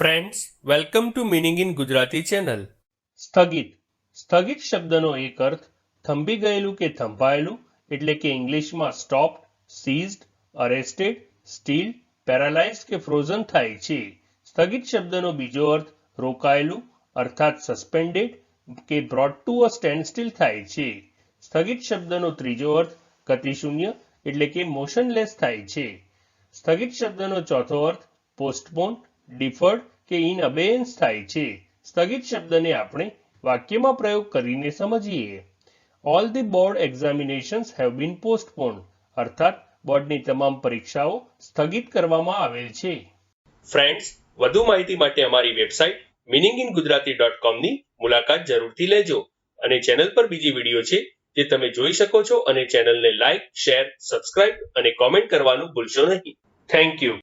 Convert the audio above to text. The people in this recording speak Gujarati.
Friends welcome to meaning in Gujarati channel સ્થગિત. સ્થગિત શબ્દનો એક અર્થ થંભી ગયેલું કે થંભાયેલું એટલે કે ઇંગ્લિશમાં stopped ceased arrested still paralyse કે ફ્રોઝન થાય છે. સ્થગિત શબ્દનો બીજો અર્થ રોકાયેલું, અર્થાત સસ્પેન્ડેડ કે brought to a standstill થાય છે. સ્થગિત શબ્દનો ત્રીજો અર્થ ગતિશૂન્ય એટલે કે મોશનલેસ થાય છે. સ્થગિત શબ્દનો ચોથો અર્થ પોસ્ટપોન ડિફર્ડ કે ઇન અબેન્સ થાય છે. સ્થગિત શબ્દને આપણે વાક્યમાં પ્રયોગ કરીને સમજીએ. All the board examinations have been postponed અર્થાત, બોર્ડની તમામ પરીક્ષાઓ સ્થગિત કરવામાં આવેલ છે. ફ્રેન્ડ્સ વધુ માહિતી માટે અમારી website meaning in Gujarati dot કોમની મુલાકાત જરૂરથી લેજો. અને ચેનલ પર બીજી વીડિયો છે જે તમે જોઈ શકો છો અને ચેનલને લાઇક શેર સબસ્ક્રાઇબ અને કોમેન્ટ કરવાનું ભૂલશો નહીં. Thank you